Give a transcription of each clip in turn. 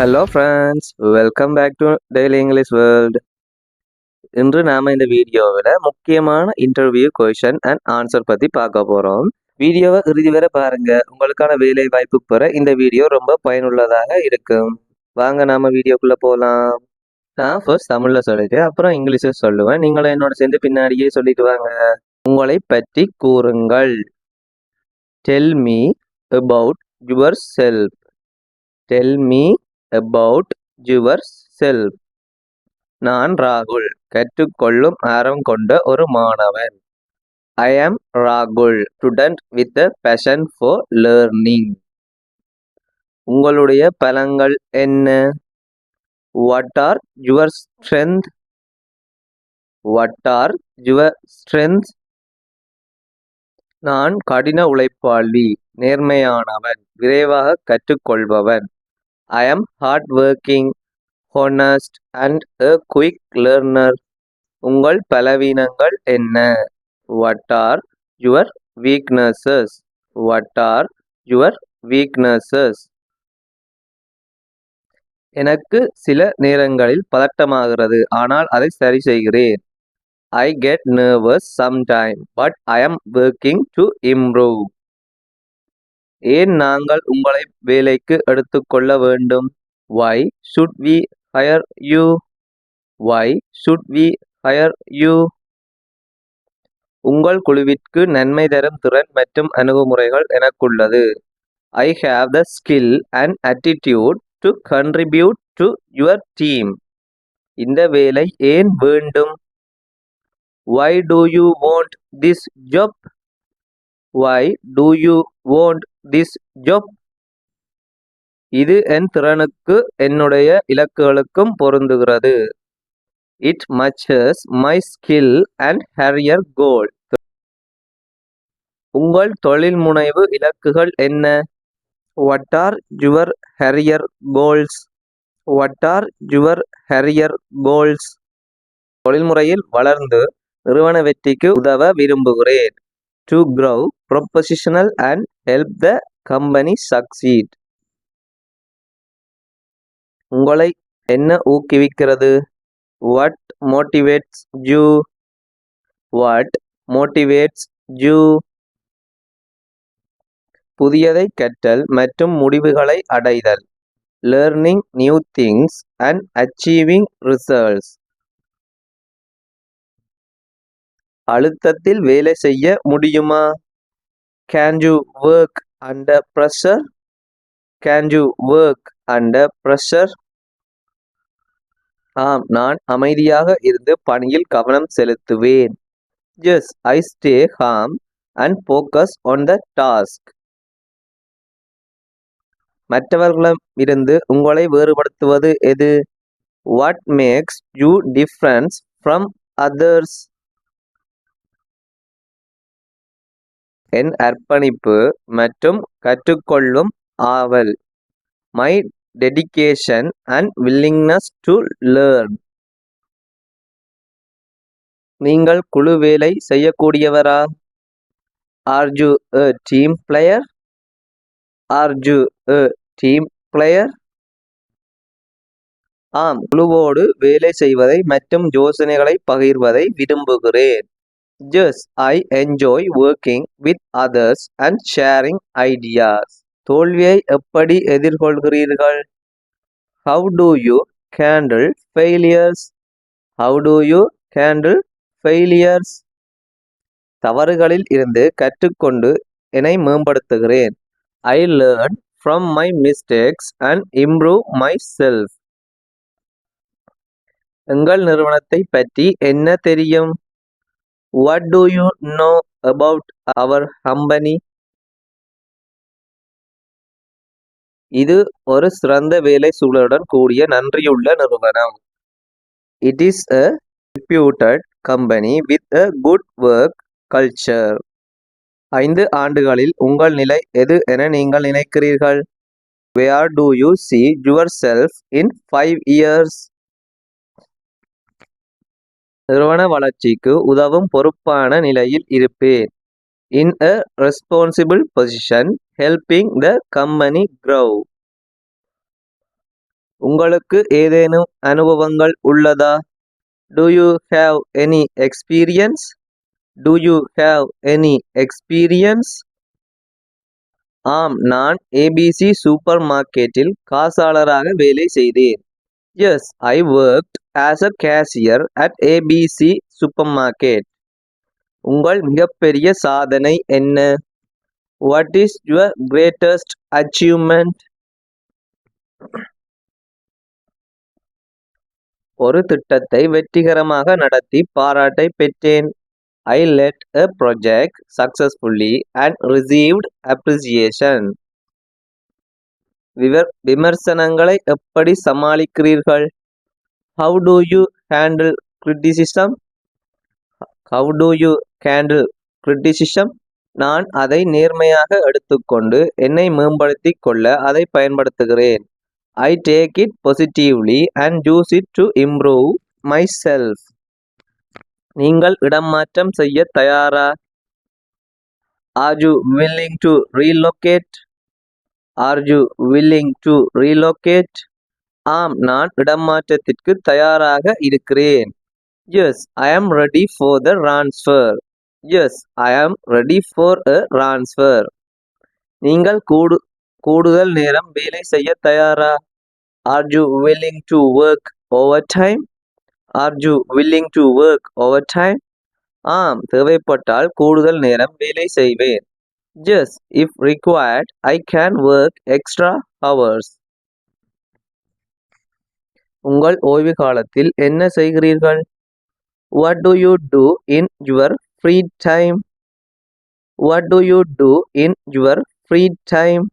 Hello friends welcome back to daily English world இன்று நாம் இந்த வீடியோவில் முக்கியமான இன்டர்வியூ கொஷன் அண்ட் ஆன்சர் பற்றி பார்க்க போகிறோம் வீடியோவை இறுதி வரை பாருங்கள் உங்களுக்கான வேலை வாய்ப்பு பெற இந்த வீடியோ ரொம்ப பயனுள்ளதாக இருக்கும். வாங்க நாம வீடியோக்குள்ளே போகலாம் நான் ஃபர்ஸ்ட் தமிழில் சொல்லிட்டு அப்புறம் இங்கிலீஷில் சொல்லுவேன். நீங்களும் என்னோட சேர்ந்து பின்னாடியே சொல்லிட்டு வாங்க. உங்களை பற்றி கூறுங்கள். Tell me about yourself tell me about yourself நான் ராகுல். கற்றுக்கொள்ளும் ஆர்வம் கொண்ட ஒரு மாணவன். ஐ ஆம் ராகுல். Student with a passion for learning உங்களுடைய பலங்கள் என்ன? What are your strength what are your strength நான் கடின உழைப்பாளி நேர்மையானவன் விரைவாக கற்றுக்கொள்பவன். ஐ am hardworking, honest and a quick learner. உங்கள் பலவீனங்கள் என்ன? What are your weaknesses what are your weaknesses எனக்கு சில நேரங்களில் பதட்டமாகிறது ஆனால் அதை சரி செய்கிறேன். I get nervous sometime but I am working to improve ஏன் நாங்கள் உங்களை வேலைக்கு எடுத்துக்கொள்ள வேண்டும்? Why should we hire you why should we hire you உங்கள் குழுவிற்கு நன்மை தரும் திறன் மற்றும் அணுகுமுறைகள் எனக்குள்ளது. I have the skill and attitude to contribute to your team இந்த வேலை ஏன் வேண்டும்? Why do you want this job why do you want this job இது என் திறனுக்கு என்னுடைய இலக்குகளுக்கும் பொருந்துகிறது. It matches my skill and career goal உங்கள் தொழில் முனைவு இலக்குகள் என்ன? What are your career goals what are your career goals தொழில்முறையில் வளர்ந்து நிறுவன வெற்றிக்கு உதவ விரும்புகிறேன். To grow professional and help the company succeed உங்களை என்ன ஊக்குவிக்கிறது? What motivates you what motivates you புதியதை கற்றல் மற்றும் முடிவுகளை அடைதல். Learning new things and achieving results அழுத்தத்தில் வேலை செய்ய முடியுமா? Can you work under pressure can you work under pressure ஆம் நான் அமைதியாக இருந்து பணியில் கவனம் செலுத்துவேன். Yes I stay ham and focus on the task மற்றவர்களிடம் இருந்து உங்களை வேறுபடுத்துவது எது? What makes you difference from others என் அர்ப்பணிப்பு மற்றும் கற்றுக்கொள்ளும் ஆவல். My dedication and willingness to learn நீங்கள் குழு வேலை செய்யக்கூடியவரா? Are you a team player are you a team player ஆம் குழுவோடு வேலை செய்வதை மற்றும் யோசனைகளை பகிர்வதை விரும்புகிறேன். Yes I enjoy working with others and sharing ideas தோல்வியை எப்படி எதிர்கொள்கிறீர்கள்? How do you handle failures how do you handle failures தவறுகளில் இருந்து கற்றுக்கொண்டு என்னை மேம்படுத்துகிறேன். I learn from my mistakes and improve myself எங்கள் நிறுவனத்தை பற்றி என்ன தெரியும்? What do you know about our company? இது ஒரு சிறந்த வேலை சூழலுடன் கூடிய நன்றியுள்ள நிறுவனம். It is a reputed company with a good work culture ஐந்து ஆண்டுகளில் உங்கள் நிலை எது என நீங்கள் நினைக்கிறீர்கள்? Where do you see yourself in five years நிறுவன வளர்ச்சிக்கு உதவும் பொறுப்பான நிலையில் இருப்பேன் in a responsible position helping the company grow உங்களுக்கு ஏதேனும் அனுபவங்கள் உள்ளதா? Do you have any experience do you have any experience ஆம் நான் ஏபிசி சூப்பர் மார்க்கெட்டில் காசாளராக வேலை செய்தேன். Yes I worked as a cashier at ABC supermarket உங்கள் மிகப்பெரிய சாதனை என்ன? What is your greatest achievement ஒரு திட்டத்தை வெற்றிகரமாக நடத்தி பாராட்டை பெற்றேன். I led a project successfully and received appreciation விவர் விமர்சனங்களை எப்படி சமாளிக்கிறீர்கள்? How do you handle criticism? How do you handle criticism? நான் அதை நேர்மையாக எடுத்துக்கொண்டு என்னை மேம்படுத்திக் கொள்ள அதை பயன்படுத்துகிறேன். I take it positively and use it to improve myself நீங்கள் இடமாற்றம் செய்ய தயாரா? Are you willing to relocate are you willing to relocate ஆம் நான் இடமாற்றத்திற்கு தயாராக இருக்கிறேன். Yes I am ready for the transfer yes I am ready for a transfer நீங்கள் கூடு கூடுதல் நேரம் வேலை செய்ய தயாரா? Are you willing to work overtime are you willing to work overtime ஆம் தேவைப்பட்டால் கூடுதல் நேரம் வேலை செய்வேன். Yes if required I can work extra hours உங்கள் ஓய்வு காலத்தில் என்ன செய்கிறீர்கள்? What do you do in your free time what do you do in your free time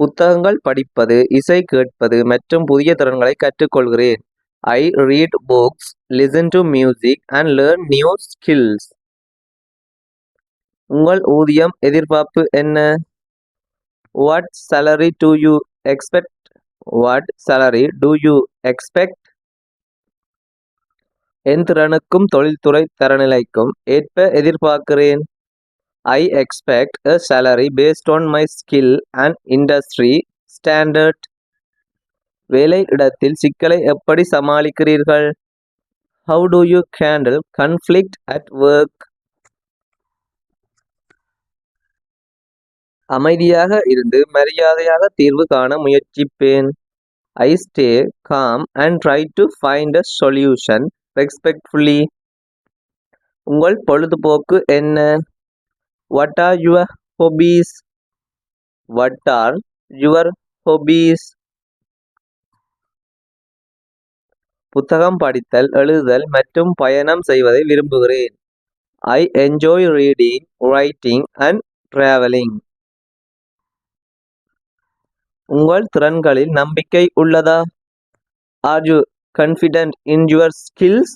புத்தகங்கள் படிப்பது இசை கேட்பது மற்றும் புதிய திறன்களை கற்றுக்கொள்கிறேன். I read books listen to music and learn new skills உங்கள் ஊதியம் எதிர்பார்ப்பு என்ன? What salary do you expect what salary do you expect என் திறனுக்கும் தொழில்துறை தரநிலைக்கும் ஏற்ப எதிர்பார்க்கிறேன். I expect a salary based on my skill and industry standard வேலை இடத்தில் சிக்கலை எப்படி சமாளிக்கிறீர்கள்? How do you handle conflict at work அமைதியாக இருந்து மரியாதையாக தீர்வு காண முயற்சிப்பேன். I stay calm and try to find a solution respectfully உங்கள் பொழுதுபோக்கு என்ன? What are your hobbies what are your hobbies புத்தகம் படித்தல் எழுதுதல் மற்றும் பயணம் செய்வதை விரும்புகிறேன். I enjoy reading writing and travelling உங்கள் திறன்களில் நம்பிக்கை உள்ளதா? Are you confident in your skills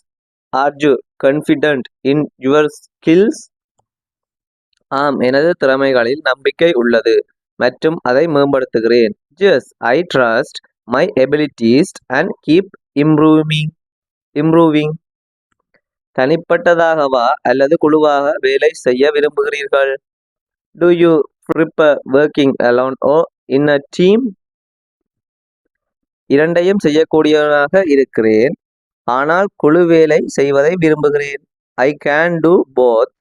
are you confident in your skills ஆம் எனது திறமைகளில் நம்பிக்கை உள்ளது மற்றும் அதை மேம்படுத்துகிறேன். Yes I trust my abilities and keep improving improving தனிப்பட்டதாகவா அல்லது குழுவாக வேலை செய்ய விரும்புகிறீர்கள்? Do you prefer working alone or in team இரண்டையும் செய்யக்கூடியவனாக இருக்கிறேன். ஆனால் குழு வேலை செய்வதை விரும்புகிறேன். I can do both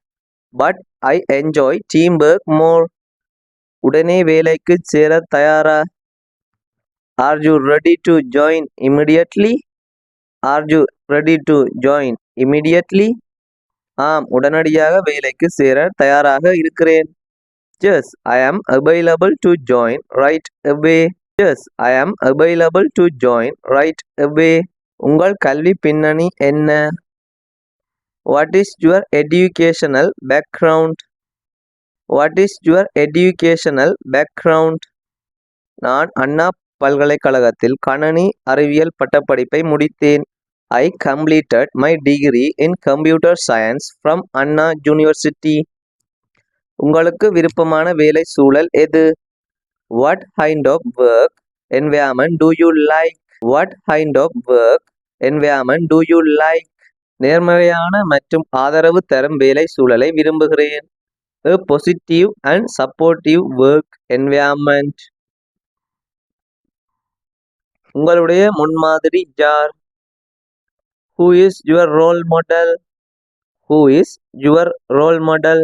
but I enjoy team work more உடனே வேலைக்கு சேர தயாரா? Are you ready to join immediately are you ready to join immediately ஆம் உடனடியாக வேலைக்கு சேர தயாராக இருக்கிறேன். Yes I am available to join right away yes I am available to join right away உங்கள் கல்வி பின்னணி என்ன? What is your educational background what is your educational background நான் அண்ணா பல்கலைக்கழகத்தில் கணனி அறிவியல் பட்டப்படிப்பை முடித்தேன். I completed my degree in computer science from Anna university உங்களுக்கு விருப்பமான வேலை சூழல் எது? What kind of work என்வியாமன் two you like what kind of work என்வியாமன் two you like நேர்மறையான மற்றும் ஆதரவு தரும் வேலை சூழலை விரும்புகிறேன். எ positive and supportive work environment உங்களுடைய முன்மாதிரி யார்? Who is your role model who is your role model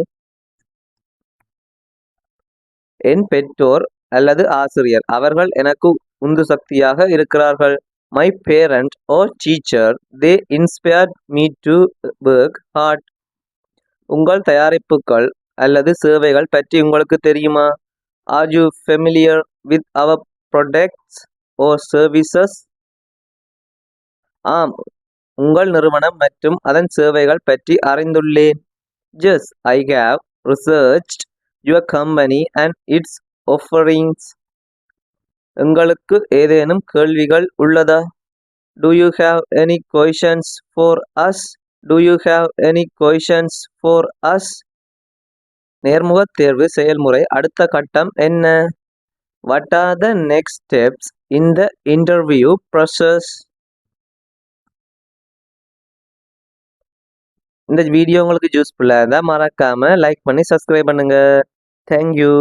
என் பெற்றோர் அல்லது ஆசிரியர். அவர்கள் எனக்கு உந்து சக்தியாக இருக்கிறார்கள். My parent or teacher they inspired me to work hard உங்கள் தயாரிப்புகள் அல்லது சேவைகள் பற்றி உங்களுக்கு தெரியுமா? Are you familiar with our products or services ஆம் உங்கள் நிறுவனம் மற்றும் அதன் சேவைகள் பற்றி அறிந்துள்ளேன். Yes I have researched your company and its offerings எங்களுக்கு ஏதேனும் கேள்விகள் உள்ளதா? Do you have any questions for us do you have any questions for us நேர்முக தேர்வு செயல்முறை அடுத்த கட்டம் என்ன? What are the next steps in the interview process இந்த வீடியோ உங்களுக்கு யூஸ்ஃபுல்லாக இருந்தால் மறக்காமல் லைக் பண்ணி சப்ஸ்கிரைப் பண்ணுங்கள் தேங்க்யூ